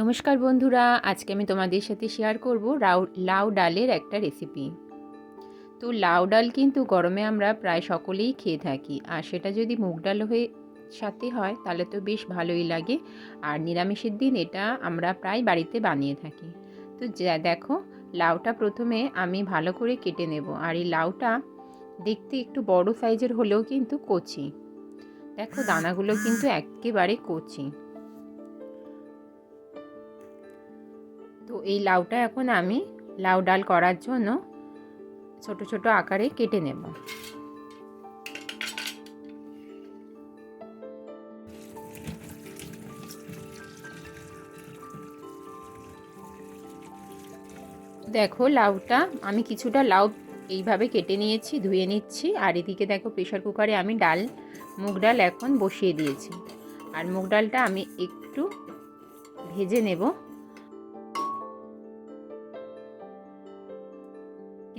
নমস্কার বন্ধুরা, আজকে আমি তোমাদের সাথে শেয়ার করব লাউ লাউ ডালের একটা রেসিপি তো লাউ ডাল কিন্তু গরমে আমরা প্রায় সকলেই খেয়ে থাকি, আর সেটা যদি মুগ ডাল হয়ে সাথে হয়, তাহলে তো বেশ ভালোই লাগে, আর নিরামিষের দিন এটা আমরা প্রায় বাড়িতে বানিয়ে থাকি। তো যা, দেখো, লাউটা প্রথমে আমি ভালো করে কেটে নেব, আর এই লাউটা দেখতে একটু বড় সাইজের হলেও কিন্তু কচি। দেখো, দানাগুলো কিন্তু একেবারে কচি। তো এই লাউটা এখন আমি লাউ ডাল করার জন্য ছোট ছোট আকারে কেটে নেব। দেখো লাউটা, আমি কিছুটা লাউ এইভাবে কেটে নিয়েছি, ধুয়ে নিচ্ছি। আর এদিকে দেখো প্রেশার কুকারে আমি ডাল, মুগ ডাল এখন বসিয়ে দিয়েছি। আর মুগ ডালটা আমি একটু ভেজে নেব।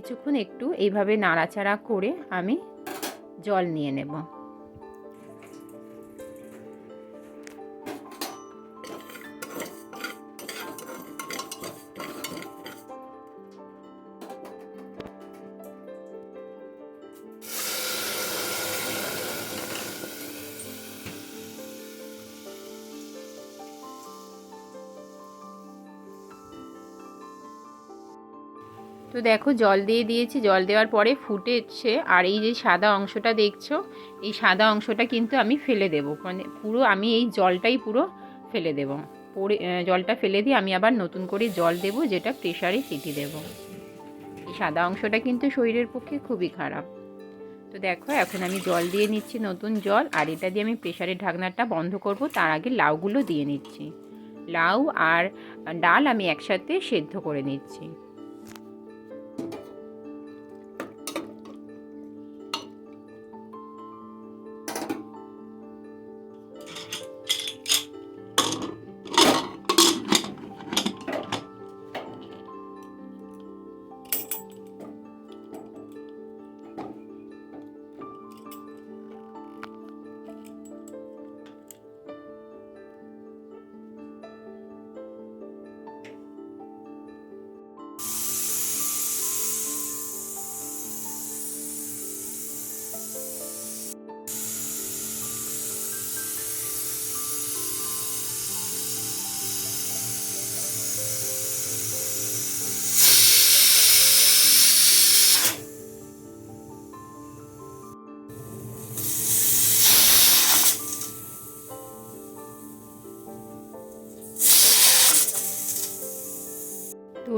কিছুক্ষণ একটু এইভাবে নাড়াচাড়া করে আমি জল নিয়ে নেব। তো দেখো জল দিয়ে দিয়েছি, জল দেওয়ার পরে ফুটেছে আর এই যে সাদা অংশটা দেখছ, এই সাদা অংশটা কিন্তু আমি ফেলে দেব। মানে পুরো আমি এই জলটাই পুরো ফেলে দেব। পরে জলটা ফেলে দিয়ে আমি আবার নতুন করে জল দেব, যেটা প্রেশারে সিটি দেব। এই সাদা অংশটা কিন্তু শরীরের পক্ষে খুবই খারাপ। তো দেখো, এখন আমি জল দিয়ে নিচ্ছি নতুন জল, আর এটা দিয়ে আমি প্রেশারের ঢাকনাটা বন্ধ করব, তার আগে লাউগুলো দিয়ে নিচ্ছি। লাউ আর ডাল আমি একসাথে সেদ্ধ করে নিচ্ছি।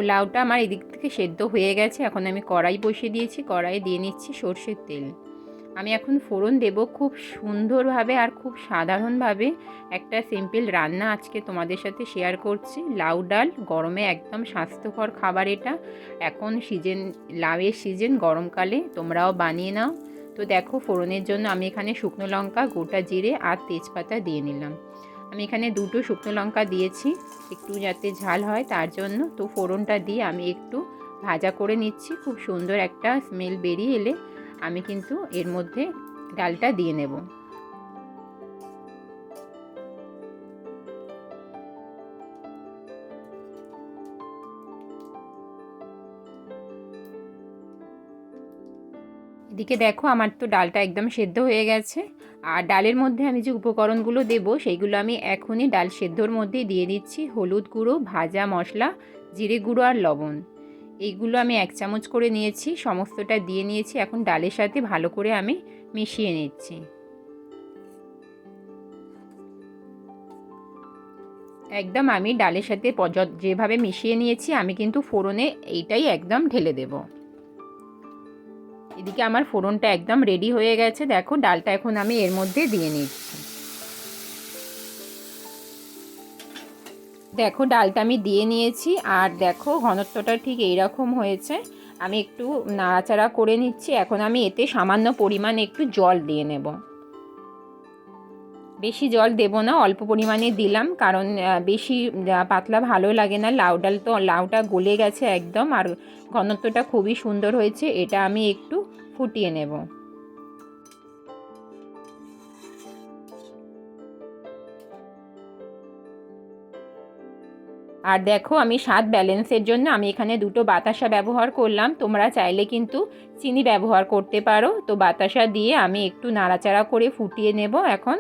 লাউটা আমার এদিক থেকে সেদ্ধ হয়ে গেছে। এখন আমি কড়াই বসিয়ে দিয়েছি, কড়াইয়ে দিয়ে নিচ্ছি সর্ষের তেল। আমি এখন ফোড়ন দেব খুব সুন্দরভাবে আর খুব সাধারণভাবে। একটা সিম্পল রান্না আজকে তোমাদের সাথে শেয়ার করছি। লাউ ডাল গরমে একদম স্বাস্থ্যকর খাবার এটা। এখন সিজন লাউয়ের সিজন গরমকালে তোমরাও বানিয়ে নাও। তো দেখো, ফোড়নের জন্য আমি এখানে শুকনো লঙ্কা, গোটা জিরে আর তেজপাতা দিয়ে নিলাম। আমি এখানে দুটো শুকনো লঙ্কা দিয়েছি, একটু যাতে ঝাল হয় তার জন্য। তো ফোড়নটা দিয়ে আমি একটু ভাজা করে নিচ্ছি, খুব সুন্দর একটা স্মেল বেরিয়ে এলে আমি কিন্তু এর মধ্যে ডালটা দিয়ে নেব। এদিকে দেখো আমার তো ডালটা একদম সেদ্ধ হয়ে গেছে। আর ডালের মধ্যে আমি যে উপকরণগুলো দেব, সেইগুলো আমি এখনই ডাল সেদ্ধর মধ্যে দিয়ে দিচ্ছি। হলুদ গুঁড়ো, ভাজা মশলা, জিরে গুঁড়ো আর লবণ। এইগুলো আমি এক চামচ করে নিয়েছি, সমস্তটা দিয়ে নিয়েছি। এখন ডালের সাথে ভালো করে আমি মিশিয়ে নিচ্ছি। একদম আমি ডালের সাথে যেভাবে মিশিয়ে নিয়েছি, আমি কিন্তু ফোড়নে এইটাই একদম ঢেলে দেবো। এদিকে আমার ফোড়নটা একদম রেডি হয়ে গেছে। দেখো, ডালটা এখন আমি এর মধ্যে দিয়ে নিচ্ছি। দেখো, ডালটা আমি দিয়ে নিয়েছি, আর দেখো, ঘনত্বটা ঠিক এইরকম হয়েছে। আমি একটু নাড়াচাড়া করে নিচ্ছি। এখন আমি এতে সামান্য পরিমাণ একটু জল দিয়ে নেব। বেশি জল দেব না, অল্প পরিমাণে দিলাম, কারণ বেশি পাতলা ভালো লাগে না লাউ ডাল তো, লাউটা গলে গেছে একদম, আর ঘনত্বটা খুবই সুন্দর হয়েছে, এটা আমি একটু ফুটিয়ে নেব। আর দেখো, আমি স্বাদ ব্যালেন্সের জন্য, আমি এখানে দুটো বাতাসা ব্যবহার করলাম, তোমরা চাইলে কিন্তু চিনি ব্যবহার করতে পারো, তো বাতাসা দিয়ে আমি একটু নাড়াচাড়া করে ফুটিয়ে নেব এখন।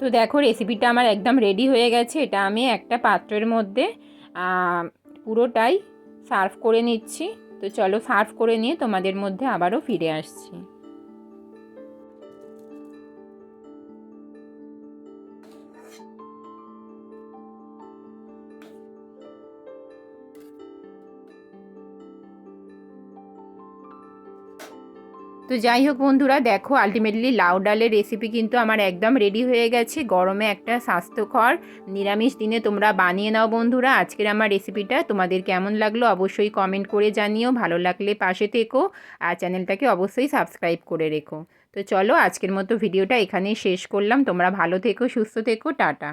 তো দেখো রেসিপিটা আমার একদম রেডি হয়ে গেছে। এটা আমি একটা পাত্রের মধ্যে পুরোটাই সার্ভ করে নিচ্ছি। তো চলো সার্ভ করে নিয়ে তোমাদের মধ্যে আবারও ফিরে আসছি। তো যাই হোক বন্ধুরা, দেখো আলটিমেটলি লাউ ডালের রেসিপি কিন্তু আমার একদম রেডি হয়ে গেছে। গরমে একটা স্বাস্থ্যকর নিরামিষ দিনে তোমরা বানিয়ে নাও বন্ধুরা। আজকের আমার রেসিপিটা তোমাদের কেমন লাগল অবশ্যই কমেন্ট করে জানিও। ভালো লাগলে পাশে থেকো আর চ্যানেলটাকে অবশ্যই সাবস্ক্রাইব করে রেখো। তো চলো, আজকের মতো ভিডিওটা এখানেই শেষ করলাম। তোমরা ভালো থেকো, সুস্থ থেকো, টাটা।